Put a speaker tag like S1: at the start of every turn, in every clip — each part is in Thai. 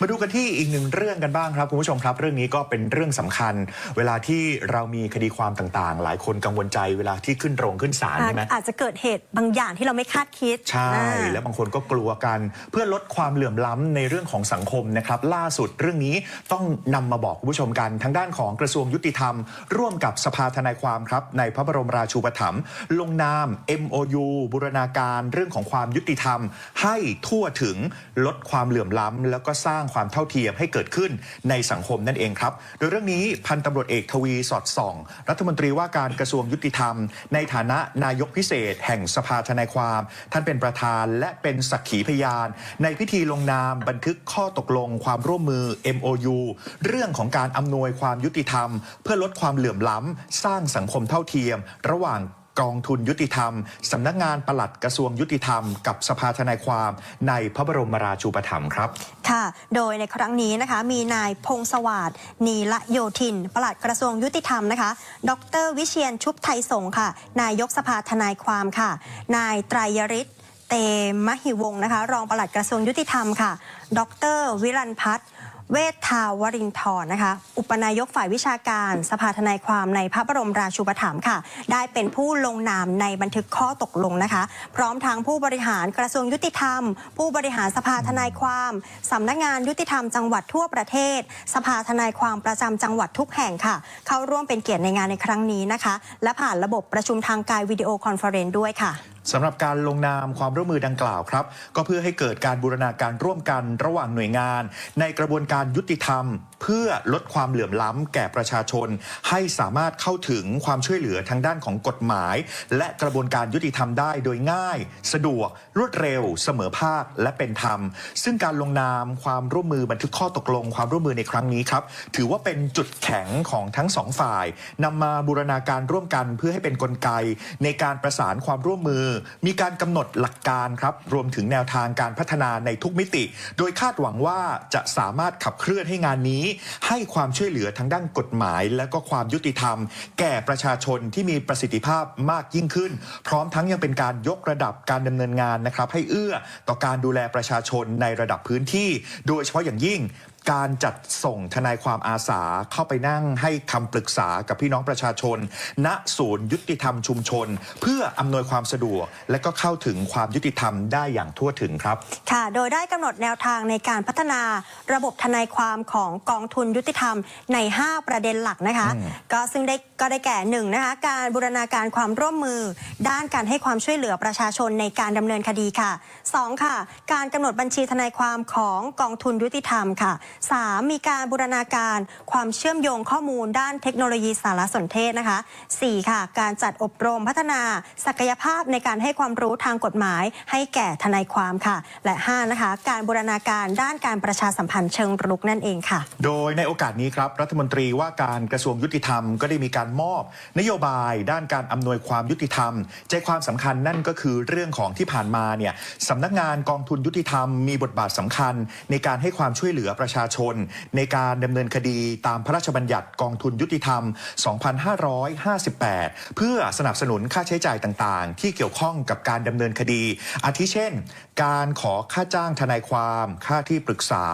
S1: มาดูกันที่อีกหนึ่งเรื่องกันบ้างครับคุณผู้ชมครับ เรื่องนี้ก็เป็นเรื่องสำคัญ เวลาที่เรามีคดีความต่างๆ หลายคนกังวลใจเวลาที่ขึ้นโรงขึ้นศาลใช่ไหม
S2: อาจจะเกิดเหตุบางอย่างที่เราไม่คาดคิด
S1: ใช่
S2: อ่า
S1: แล้วบางคนก็กลัวกัน เพื่อลดความเหลื่อมล้ำในเรื่องของสังคมนะครับ ล่าสุดเรื่องนี้ต้องนำมาบอกคุณผู้ชมกันทางด้านของกระทรวงยุติธรรม ร่วมกับสภาทนายความครับในพระบรมราชูปถัมภ์ลงนาม MOU บูรณาการเรื่องของความยุติธรรม ให้ทั่วถึงลดความเหลื่อมล้ำแล้วก็สร้างความเท่าเทียมให้เกิดขึ้นในสังคมนั่นเองครับ โดยเรื่องนี้พันตำรวจเอกทวีสอดส่อง รัฐมนตรีว่าการกระทรวงยุติธรรม ในฐานะนายกพิเศษ แห่งสภาทนายความ ท่านเป็นประธานและเป็นสักขีพยาน ในพิธีลงนามบันทึกข้อตกลงความร่วมมือ MOU เรื่องของการอำนวยความยุติธรรม เพื่อลดความเหลื่อมล้ำสร้างสังคมเท่าเทียม ระหว่าง กองทุนยุติธรรม สำนักงานปลัดกระทรวงยุติธรรม กับสภาทนายความในพระบรมราชูปถัมภ์ครับ
S2: ค่ะ โดยในครั้งนี้นะคะ มีนายพงศวาสนีละโยธิน ปลัดกระทรวงยุติธรรมนะคะ ดร วิเชียนชุบไทยสงค่ะ นายกสภาทนายความค่ะ นายไตรยฤทธิ์เตมหิวงนะคะ รองปลัดกระทรวงยุติธรรมค่ะ ดร วิรันพัฒน์ เวททาวรินทร์นะคะ อุปนายกฝ่ายวิชาการ สภาทนายความในพระบรมราชูปถัมภ์ค่ะ ได้เป็นผู้ลงนามในบันทึกข้อตกลงนะคะ พร้อมทั้งผู้บริหารกระทรวงยุติธรรม ผู้บริหารสภาทนายความสำนักงานยุติธรรมจังหวัดทั่วประเทศ สภาทนายความประจำจังหวัดทุกแห่งค่ะ เข้าร่วมเป็นเกียรติในงานในครั้งนี้นะคะ และผ่านระบบประชุมทางกายวิดีโอคอนเฟอเรนซ์ด้วยค่ะ
S1: สำหรับการลงนามความร่วมมือดังกล่าวครับ ก็เพื่อให้เกิดการบูรณาการร่วมกันระหว่างหน่วยงาน ในกระบวนการยุติธรรม เพื่อลดความเหลื่อมล้ำแก่ประชาชน ให้สามารถเข้าถึงความช่วยเหลือทางด้านของกฎหมาย และกระบวนการยุติธรรมได้โดยง่าย สะดวก รวดเร็ว เสมอภาคและเป็นธรรม ซึ่งการลงนามความร่วมมือบันทึกข้อตกลง ความร่วมมือในครั้งนี้ครับถือว่าเป็นจุดแข็งของทั้งสองฝ่ายนำมาบูรณาการร่วมกันเพื่อให้เป็นนกลไกในการประสานความร่วมมือมีการกำหนดหลักการครับรวมถึงแนวทางการพัฒนาในทุกมิติ โดยคาดหวังว่าจะสามารถขับเคลื่อนให้งานนี้ ให้ความช่วยเหลือทางด้านกฎหมาย และก็ความยุติธรรม แก่ประชาชนที่มีประสิทธิภาพมากยิ่งขึ้น พร้อมทั้งยังเป็นการยกระดับการดำเนินงานนะครับให้เอื้อต่อการดูแลประชาชนในระดับพื้นที่ โดยเฉพาะอย่างยิ่ง การจัดส่งทนายความอาสาเข้าไปนั่งให้คำปรึกษากับพี่น้องประชาชน ณศูนย์ยุติธรรมชุมชน เพื่ออำนวยความสะดวก และก็เข้าถึงความยุติธรรมได้อย่างทั่วถึงครับ
S2: ค่ะ โดยได้กำหนดแนวทางในการพัฒนาระบบทนายความของกองทุนยุติธรรมใน 5 ประเด็นหลักนะคะ
S1: อืม
S2: ก็ซึ่งได้ก็ได้แก่หนึ่งนะคะการบูรณาการความร่วมมือ ด้านการให้ความช่วยเหลือประชาชนในการดำเนินคดีค่ะ 2. ค่ะ การกำหนดบัญชีทนายความของกองทุนยุติธรรมค่ะ 3. มีการบูรณาการความเชื่อมโยงข้อมูลด้านเทคโนโลยีสารสนเทศนะคะ 4. ค่ะ การจัดอบรมพัฒนาศักยภาพในการให้ความรู้ทางกฎหมาย ให้แก่ทนายความค่ะ และ 5. นะคะ การบูรณาการด้านการประชาสัมพันธ์เชิงรุกนั่นเองค่ะ
S1: โดยในโอกาสนี้ครับรัฐมนตรีว่าการกระทรวงยุติธรรมก็ได้มีการมอบ นโยบายด้านการอำนวยความยุติธรรม ใจความสำคัญนั่นก็คือเรื่องของที่ผ่านมาเนี่ยสำนักงานกองทุนยุติธรรมมีบทบาทสำคัญ ในการให้ความช่วยเหลือประชาชน ในการดำเนินคดีตามพระราชบัญญัติกองทุนยุติธรรม 2558 เพื่อสนับสนุนค่าใช้จ่ายต่างๆ ที่เกี่ยวข้องกับการดำเนินคดี อาทิเช่น การขอค่าจ้างทนายความ ค่าที่ปรึกษา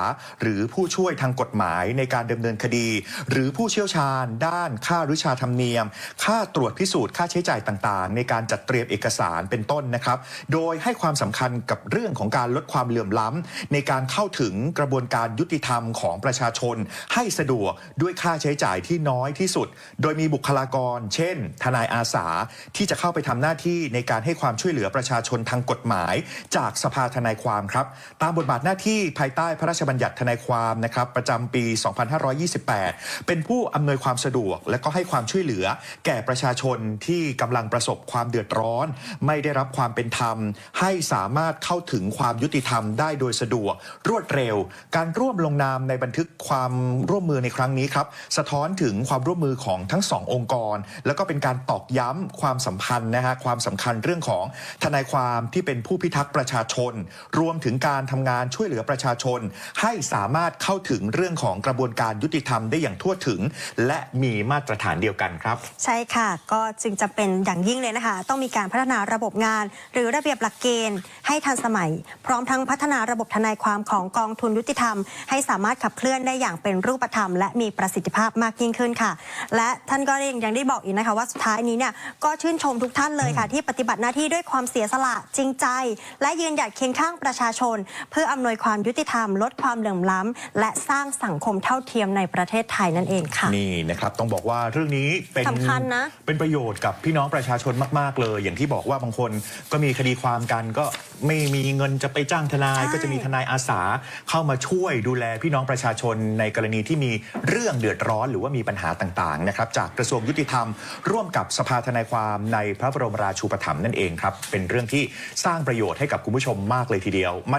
S1: หรือผู้ช่วยทางกฎหมายในการดำเนินคดี หรือผู้เชี่ยวชาญ ด้านค่าริชาธรรมเนียม ค่าตรวจพิสูจน์ค่าใช้จ่ายต่างๆ ในการจัดเตรียมเอกสารเป็นต้นนะครับ โดยให้ความสำคัญกับเรื่องของการลดความเหลื่อมล้ำในการเข้าถึงกระบวนการยุติธรรมของประชาชน ให้สะดวกด้วยค่าใช้จ่ายที่น้อยที่สุด โดยมีบุคลากร เช่น ทนายอาสาที่จะเข้าไปทำหน้าที่ในการให้ความช่วยเหลือประชาชนทางกฎหมาย จากสภาทนายความครับ ตามบทบาทหน้าที่ภายใต้พระราชบัญญัติทนายความนะครับประจำปี 2528 เป็นผู้อำนวยความสะดวก และก็ให้ความช่วยเหลือ แก่ประชาชนที่กำลังประสบความเดือดร้อน ไม่ได้รับความเป็นธรรม ให้สามารถเข้าถึงความยุติธรรมได้โดยสะดวก รวดเร็ว การร่วมลงนามในบันทึกความร่วมมือในครั้งนี้ครับสะท้อนถึงความร่วมมือของทั้งสององค์กร แล้วก็เป็นการตอกย้ำความสัมพันธ์นะฮะความสำคัญเรื่องของทนายความที่เป็นผู้พิทักษ์ประชาชน รวมถึงการทำงานช่วยเหลือประชาชน ให้สามารถเข้าถึงเรื่องของกระบวนการยุติธรรมได้อย่างทั่วถึง และมีมาตรฐานเดียวกันครับ
S2: ใช่ค่ะ ก็จึงจะเป็นอย่างยิ่งเลยนะคะ ต้องมีการพัฒนาระบบงาน หรือระเบียบหลักเกณฑ์ให้ทันสมัย พร้อมทั้งพัฒนาระบบทนายความของกองทุนยุติธรรม ให้สามารถขับเคลื่อนได้อย่างเป็นรูปธรรม และมีประสิทธิภาพมากยิ่งขึ้นค่ะ และท่านก็ยังได้บอกอีกนะคะว่าสุดท้ายนี้เนี่ยก็ชื่นชมทุกท่านเลยค่ะ ที่ปฏิบัติหน้าที่ด้วยความเสียสละจริงใจ และยืนหยัดเคียงข้างประชาชน เพื่ออำนวยความยุติธรรม ลดความเหลื่อมล้ำและสร้างสังคมเท่าเทียมในประเทศไทยนั่นเองค่ะ
S1: นี่นะครับต้องบอกว่าเรื่องนี้เป็น
S2: สำคัญนะ
S1: เป็นประโยชน์กับพี่น้องประชาชนมาก ๆ เลย อย่างที่บอกว่าบางคนก็มีคดีความกันก็ไม่มีเงินจะไปจ้างทนาย
S2: ใช่
S1: ก็จะมีทนายอาสาเข้ามาช่วยดูแลพี่น้องประชาชนในกรณีที่มีเรื่องเดือดร้อนหรือว่ามีปัญหาต่างๆนะครับจากกระทรวงยุติธรรม ร่วมกับสภาทนายความในพระบรมราชูปถัมภ์นั่นเองครับเป็นเรื่องที่สร้างประโยชน์ให้กับคุณผู้ชมมากเลยทีเดียว